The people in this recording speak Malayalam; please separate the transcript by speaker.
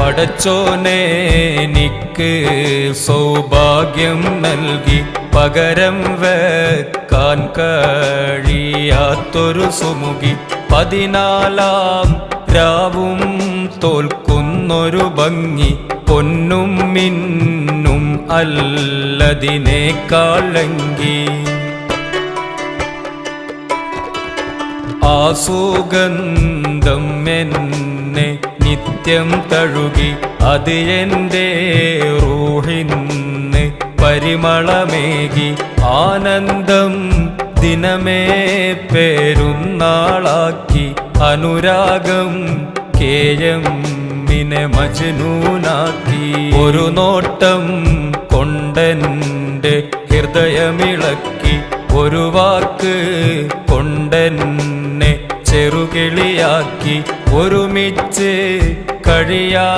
Speaker 1: പടച്ചോനെ എനിക്ക് സൗഭാഗ്യം നൽകി പകരം വെക്കാൻ കഴിയാത്തൊരു സുമുഖി. പതിനാലാം രാവും തോൽക്കുന്നൊരു ഭംഗി. പൊന്നും മിന്നും അല്ലതിനേക്കാളെങ്കി ആ സുഗന്ധം എന്നെ നിത്യം തഴുകി അത് എന്റെ റൂഹിന്ന് പരിമളമേകി. ആനന്ദം ദിനമേ പേരുന്നാളാക്കി. അനുരാഗം കേയം മിനെ മജ്നൂനാക്കി. ഒരു നോട്ടം കൊണ്ടെന്റെ ഹൃദയമിളക്കി. ഒരു വാക്ക് കൊണ്ടെന്നെ ചെറുകിളിയാക്കി. ഒരുമിച്ച് கழியா